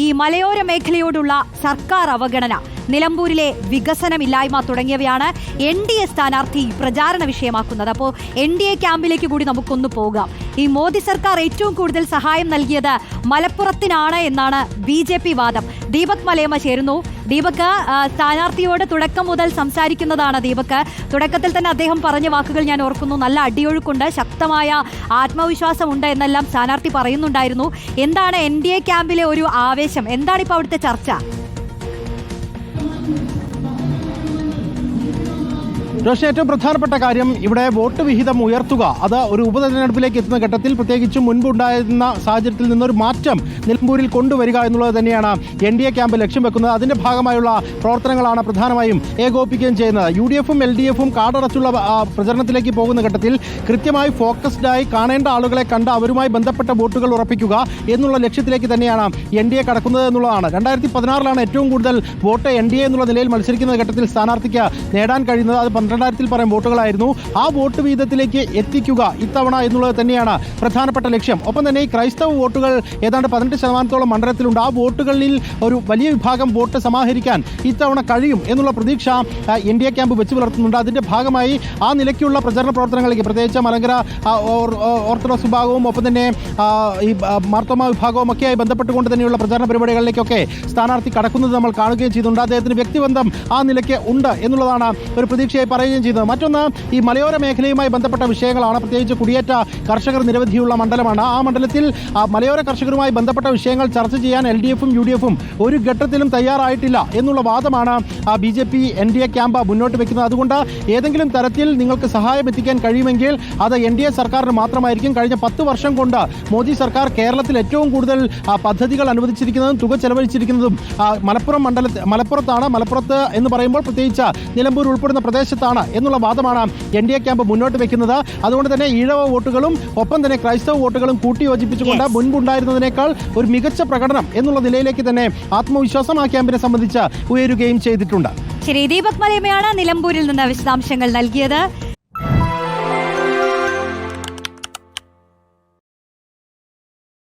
ഈ മലയോര മേഖലയോടുള്ള സർക്കാർ അവഗണന. നിലമ്പൂരിലെ വികസനമില്ലായ്മ തുടങ്ങിയവയാണ് എൻ ഡി എ സ്ഥാനാർത്ഥി പ്രചാരണ വിഷയമാക്കുന്നത്. അപ്പോൾ എൻ ഡി എ ക്യാമ്പിലേക്ക് കൂടി നമുക്കൊന്ന് പോകാം. ഈ മോദി സർക്കാർ ഏറ്റവും കൂടുതൽ സഹായം നൽകിയത് മലപ്പുറത്തിനാണ് എന്നാണ് ബി ജെ പി വാദം. ദീപക് മലയമ്മ ചേരുന്നു. ദീപക് സ്ഥാനാർത്ഥിയോട് തുടക്കം മുതൽ സംസാരിക്കുന്നതാണ് ദീപക്. തുടക്കത്തിൽ തന്നെ അദ്ദേഹം പറഞ്ഞ വാക്കുകൾ ഞാൻ ഓർക്കുന്നു. നല്ല അടിയൊഴുക്കുണ്ട് ശക്തമായ ആത്മവിശ്വാസമുണ്ട് എന്നെല്ലാം സ്ഥാനാർത്ഥി പറയുന്നുണ്ടായിരുന്നു. എന്താണ് എൻ ഡി എ ക്യാമ്പിലെ ഒരു ആവേശം? എന്താണ് ഇപ്പോൾ അവിടുത്തെ ചർച്ച? റോഷൻ ഏറ്റവും പ്രധാനപ്പെട്ട കാര്യം ഇവിടെ വോട്ട് വിഹിതം ഉയർത്തുക. അത് ഒരു ഉപതെരഞ്ഞെടുപ്പിലേക്ക് എത്തുന്ന ഘട്ടത്തിൽ പ്രത്യേകിച്ചും മുൻപുണ്ടായിരുന്ന സാഹചര്യത്തിൽ നിന്നൊരു മാറ്റം നിലമ്പൂരിൽ കൊണ്ടുവരിക എന്നുള്ളത് തന്നെയാണ് എൻ ഡി എ ക്യാമ്പ് ലക്ഷ്യം വെക്കുന്നത്. അതിന്റെ ഭാഗമായുള്ള പ്രവർത്തനങ്ങളാണ് പ്രധാനമായും ഏകോപിക്കുകയും ചെയ്യുന്നത്. യു ഡി എഫും എൽ ഡി എഫും കാടടച്ചുള്ള പ്രചരണത്തിലേക്ക് പോകുന്ന ഘട്ടത്തിൽ കൃത്യമായി ഫോക്കസ്ഡായി കാണേണ്ട ആളുകളെ കണ്ട് അവരുമായി ബന്ധപ്പെട്ട വോട്ടുകൾ ഉറപ്പിക്കുക എന്നുള്ള ലക്ഷ്യത്തിലേക്ക് തന്നെയാണ് എൻ ഡി എ കടക്കുന്നത് എന്നുള്ളതാണ്. രണ്ടായിരത്തി പതിനാറിലാണ് ഏറ്റവും കൂടുതൽ വോട്ട് എൻ ഡി എ എന്നുള്ള നിലയിൽ മത്സരിക്കുന്ന ഘട്ടത്തിൽ സ്ഥാനാർത്ഥിക്ക് നേടാൻ കഴിയുന്നത്. അത് പന്ത്രണ്ടായിരത്തിൽ പരം വോട്ടുകളായിരുന്നു. ആ വോട്ട് വീതത്തിലേക്ക് എത്തിക്കുക ഇത്തവണ എന്നുള്ളത് തന്നെയാണ് പ്രധാനപ്പെട്ട ലക്ഷ്യം. ഒപ്പം തന്നെ ഈ ക്രൈസ്തവ വോട്ടുകൾ ഏതാണ്ട് പതിനെട്ട് ശതമാനത്തോളം മണ്ഡലത്തിലുണ്ട്. ആ വോട്ടുകളിൽ ഒരു വലിയ വിഭാഗം വോട്ട് സമാഹരിക്കാൻ ഇത്തവണ കഴിയും എന്നുള്ള പ്രതീക്ഷ എൻ ഡി എ ക്യാമ്പ് വെച്ച് പുലർത്തുന്നുണ്ട്. അതിന്റെ ഭാഗമായി ആ നിലയ്ക്കുള്ള പ്രചരണ പ്രവർത്തനങ്ങളിലേക്ക് പ്രത്യേകിച്ച് മലങ്കര ഓർത്തഡോക്സ് വിഭാഗവും ഒപ്പം തന്നെ ഈ മാർത്തോമ വിഭാഗവും ഒക്കെയായി ബന്ധപ്പെട്ടുകൊണ്ട് തന്നെയുള്ള പ്രചരണ പരിപാടികളിലേക്കൊക്കെ സ്ഥാനാർത്ഥി കടക്കുന്നത് നമ്മൾ കാണുകയും ചെയ്തിട്ടുണ്ട്. അദ്ദേഹത്തിന് വ്യക്തിബന്ധം ആ നിലയ്ക്ക് ഉണ്ട് എന്നുള്ളതാണ് ഒരു പ്രതീക്ഷയായി പറയുകയും ചെയ്തത് മറ്റൊന്ന് ഈ മലയോര മേഖലയുമായി ബന്ധപ്പെട്ട വിഷയങ്ങളാണ്. പ്രത്യേകിച്ച് കുടിയേറ്റ കർഷകർ നിരവധിയുള്ള മണ്ഡലമാണ്. ആ മണ്ഡലത്തിൽ മലയോര കർഷകരുമായി ബന്ധപ്പെട്ട വിഷയങ്ങൾ ചർച്ച ചെയ്യാൻ എൽ ഡി എഫും യു ഡി എഫും ഒരു ഘട്ടത്തിലും തയ്യാറായിട്ടില്ല എന്നുള്ള വാദമാണ് B J P N D A camp മുന്നോട്ട് വെക്കുന്നത്. അതുകൊണ്ട് ഏതെങ്കിലും തരത്തിൽ നിങ്ങൾക്ക് സഹായം എത്തിക്കാൻ കഴിയുമെങ്കിൽ അത് എൻ ഡി എ സർക്കാരിന് മാത്രമായിരിക്കും. കഴിഞ്ഞ പത്ത് വർഷം കൊണ്ട് മോദി സർക്കാർ കേരളത്തിൽ ഏറ്റവും കൂടുതൽ പദ്ധതികൾ അനുവദിച്ചിരിക്കുന്നതും തുക ചെലവഴിച്ചിരിക്കുന്നതും മലപ്പുറം മണ്ഡലത്തിൽ മലപ്പുറത്താണ്. മലപ്പുറത്ത് എന്ന് പറയുമ്പോൾ പ്രത്യേകിച്ച് നിലമ്പൂർ ഉൾപ്പെടുന്ന പ്രദേശത്താണ് എന്നുള്ള വാദമാണ് എൻ ഡി എ ക്യാമ്പ് മുന്നോട്ട് വെക്കുന്നത്. അതുകൊണ്ട് തന്നെ ഈഴവ വോട്ടുകളും ഒപ്പം തന്നെ ക്രൈസ്തവ വോട്ടുകളും കൂട്ടിയോജിപ്പിച്ചുകൊണ്ട്. മുൻപുണ്ടായിരുന്നതിനേക്കാൾ ഒരു മികച്ച പ്രകടനം എന്നുള്ള നിലയിലേക്ക് തന്നെ ആത്മവിശ്വാസം ആ ക്യാമ്പിനെ സംബന്ധിച്ച് ഉയരുകയും ചെയ്തിട്ടുണ്ട്. ശരി ദീപക് മലയമയാണ് നിലമ്പൂരിൽ നിന്ന് വിശദാംശങ്ങൾ നൽകിയത്.